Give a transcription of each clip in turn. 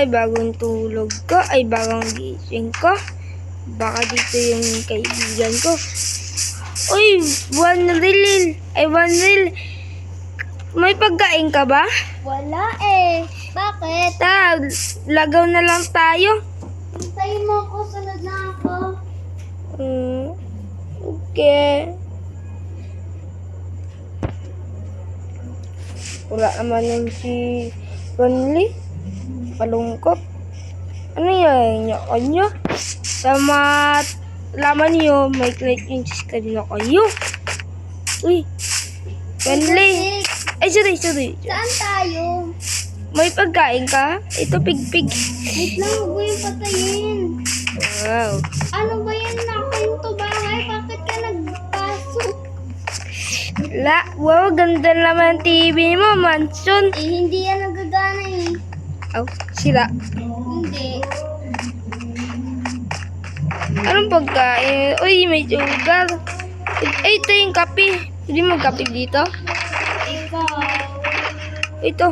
Ay, bagong tulog ko. Ay, bagong gising ko. Baka dito yung kaibigan ko. Uy, one reel. Ay, one reel. May pagkain ka ba? Wala eh. Bakit? Ta, lagaw na lang tayo. Hintayin mo ako, sunod na ako. Hmm, okay. Wala naman yung si Ronly. Palungkot. Ano yan? Niya kanya? Sama laman niyo, may click yung screen na kayo. Uy, Ronly. Ay, sorry, sorry. Saan tayo? May pagkain ka? Ito, pig-pig. Wait lang, huwag mo yung patayin. Wow. Ano ba yan? Nakinto bahay? Bakit ka nagpasok? La, wow, ganda naman TV mo, mansion. Eh, hindi yan nagagana eh. Oh, sila. Hindi. Anong pagkain? Uy, may sugar. Ay, ito yung kape. Hindi mo kape dito? Ikaw. Ito.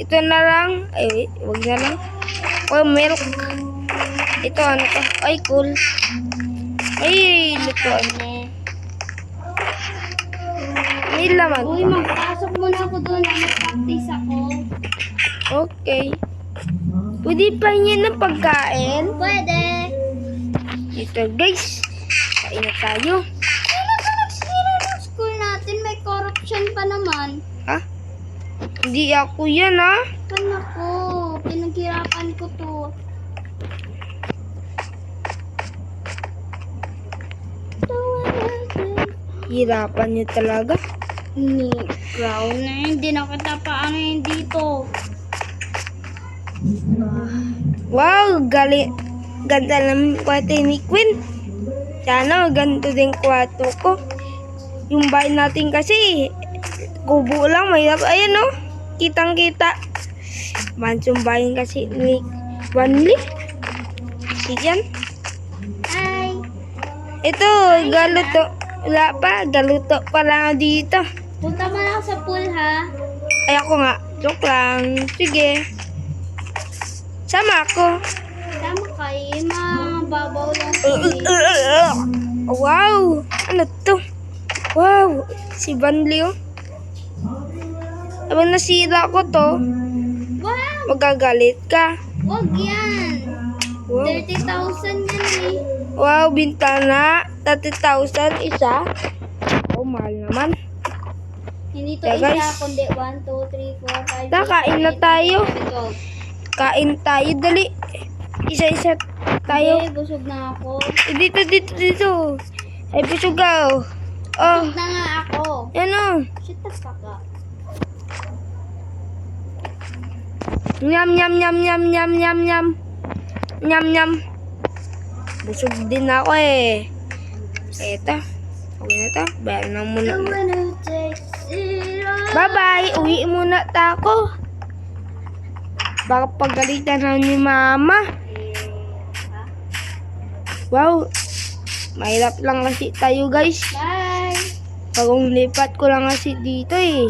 Ito na lang. Ay, wag na lang. Oh, milk. Ito, ano to? Ay, cool. Ay, lutuan. May laman Uy, pa. magpasok muna ako doon. Mag-practice ako. Okay. Pwede pa niya ng pagkain. Pwede. Ito, guys. Kain na tayo. Ng school natin? May corruption pa naman. Ha? Hindi ako yan, ha? Anak ko, pinaghirapan ko to. Hirapan niyo talaga. Ni crown na hindi na kita paano yun dito. Wow, gali. Ganda ng kwarto ni Queen. Sana ganito din kwarto ko. Yung bahay natin kasi, kubo lang, mahirap. Ayan o, kitang kita. Mansong bahay kasi ni Wanli. Yan. Ay, Ito, galuto. Wala pa, galuto pa lang dito. punta mo lang sa pool ha. Ay ako nga, joke lang. Sige. Sama ako. Tama kayo, mababaw lang Uh, Wow! Ano to? Wow! Si Banli oh. Habang nasira ko to, Wow, magagalit ka. wag yan. Wow, 30,000 yan eh. wow bintana. 30,000 isa. Oh, mahal naman. Hindi to Yeah, isa, guys. kundi 1, 2, 3, 4, 5, Ta, kain na tayo. Kain tayo, dali. Isa-isa tayo. Tayo. busog na ako. Eh, dito, dito, dito. Ay, pusugaw. Oh, Busog na nga ako. yan oh. Shit fuck up. Nyam, nyam, nyam, nyam, nyam, nyam, nyam. Nyam, nyam. Busog din ako eh. Eto. Okay na to. Bayan na muna. Bye-bye. Uwi muna ta ako. Baka pagalitan na ni mama. Wow. Mahirap lang kasi tayo guys. Bye. Bagong lipat ko lang kasi dito eh.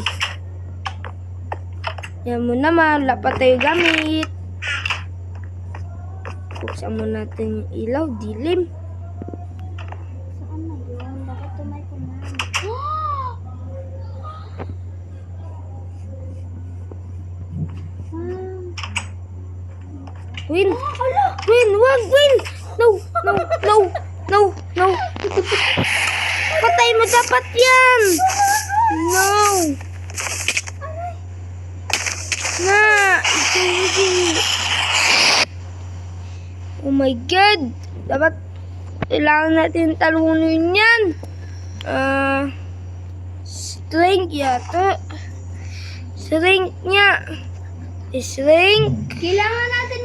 Yan mo naman, wala pa tayo gamit. Buksan mo natin yung ilaw, dilim. Saan na yun? Bakit tumay ko na? Win! Win! Wag! Win! No! No! No! No! No! Patay mo dapat yan! No! Na! Oh my God! Dapat kailangan natin talunin yan. Ah... strength yata. Strength niya. Strength. Kailangan natin.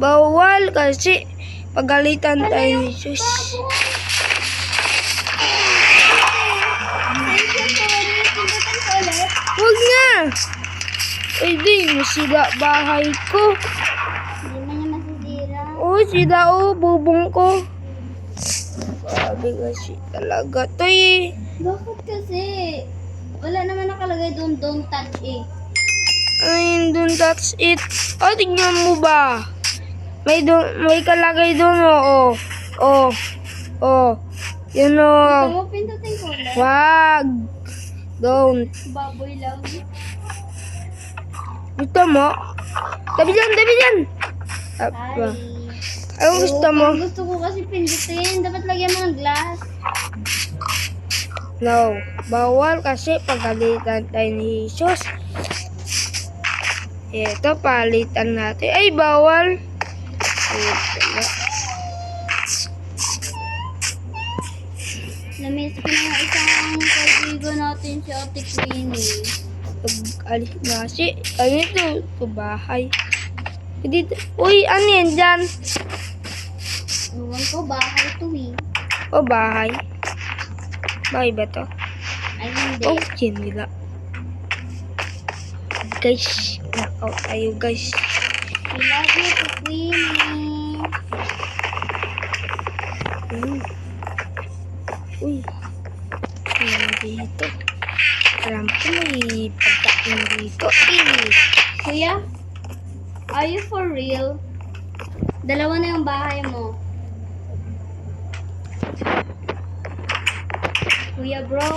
Bawal kasi pagalitan tayo ni Sus. Thank you, Tori. Pindutan ko ulit. Huwag na! Ay di, masira bahay ko. Hindi niya masisira. Oh, sira oh, bubong ko. Grabe kasi talaga to eh. Bakit kasi? Wala naman nakalagay doon, don't touch eh. Ayun dun, that's it. Oh, tingnan mo ba? May dun, may kalagay dun, oh. Oh. Oh. oh. Yun, oh. pindutin ko ulit? Wag. Don't. Baboy lang. Gusto mo? Tabi dyan, tabi dyan. Apa. Ay. Anong gusto mo? Gusto ko kasi pindutin. Dapat lagyan mo ng glass. No. Bawal kasi pagalitan tayo ni Jesus. Ito, palitan natin. Ay, bawal. Ito na. Namiss ko na isang kaibigan natin si Ate Queenie. Pag-alis na si, ano ito? Ito bahay. Dito. Uy, ano yan dyan? Ewan ko, bahay to eh. O, bahay. Bahay ba to? Ay, hindi. Oh, yan nila. Guys, knockout tayo guys. Love you, Queenie. Mm. Uy. Ano dito? Alam ko may pagkain dito. Eh. Kuya, are you for real? Dalawa na yung bahay mo. Kuya bro.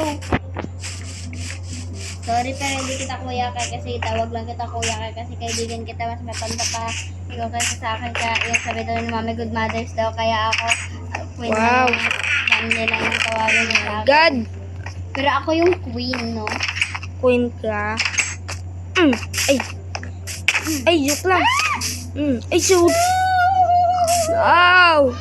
Sorry pero hindi kita kuya kay kasi tawag lang kita kuya kay kasi kaibigan kita mas matanda pa. Ikaw kasi sa akin ka yung sabi daw ni Mami Good Mothers daw kaya ako uh, queen Wow. ng lang yung tawagin niya sa akin. God, Pero ako yung queen no. queen ka. Mm. Ay. Ay, joke lang. Mm. Ay, shoot. Wow.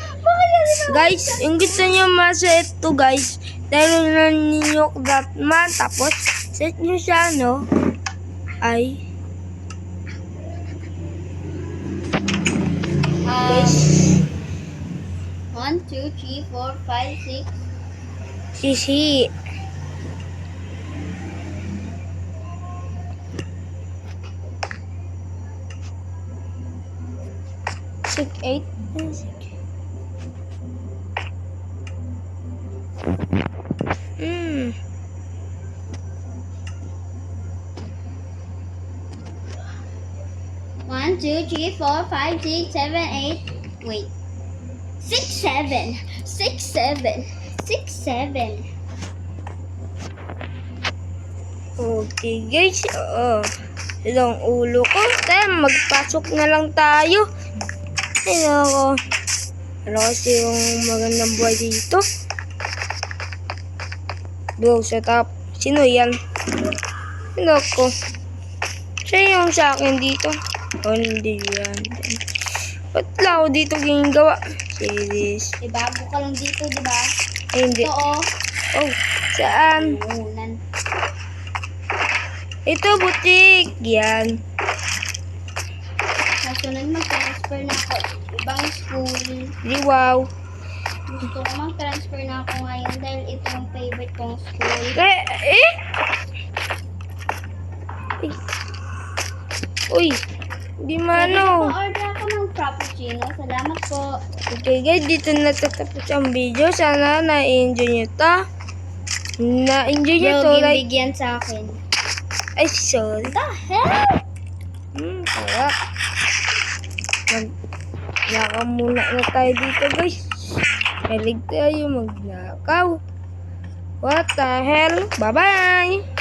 Guys, yung gusto nyo ma-set to guys, dahil na ninyo that man, tapos Set nyo siya, no? Ay. Um, 1, 2, 3, 4, 5, 6. Sisi. Six, eight. Six, 2, 3, 4, 5, 6, 7, 8. Wait. 6, 7. 6, 7. 6, 7. Okay guys, oh, oo. Long ulo ko. Kaya magpasok na lang tayo. Ayun ako. Ano kasi yung magandang buhay dito? Bro, setup. Sino yan? Ano ko? Siya yung sa akin dito. Oh, hindi yan. Ba't lang ako dito ginagawa? Series. Di bago ka lang dito, di ba? Ay, hindi. Ito, oh. Oh, saan? Unan. Ito, butik. Yan. Nasunod mag-transfer na ako. Ibang school. Di wow. Gusto ko mag-transfer na ako ngayon dahil ito yung favorite kong school. Eh, eh? Uy. Uy. Di mano. order ako ng frappuccino. Salamat po. Okay guys, dito natatapos ang video. Sana na-enjoy nyo to. Na-enjoy nyo to. Bro, Like, bigyan sa akin. ay, sorry. The hell? Hmm, kaya. Mag Nakaw muna na tayo dito guys. Malig tayo magnakaw. What the hell? Bye-bye!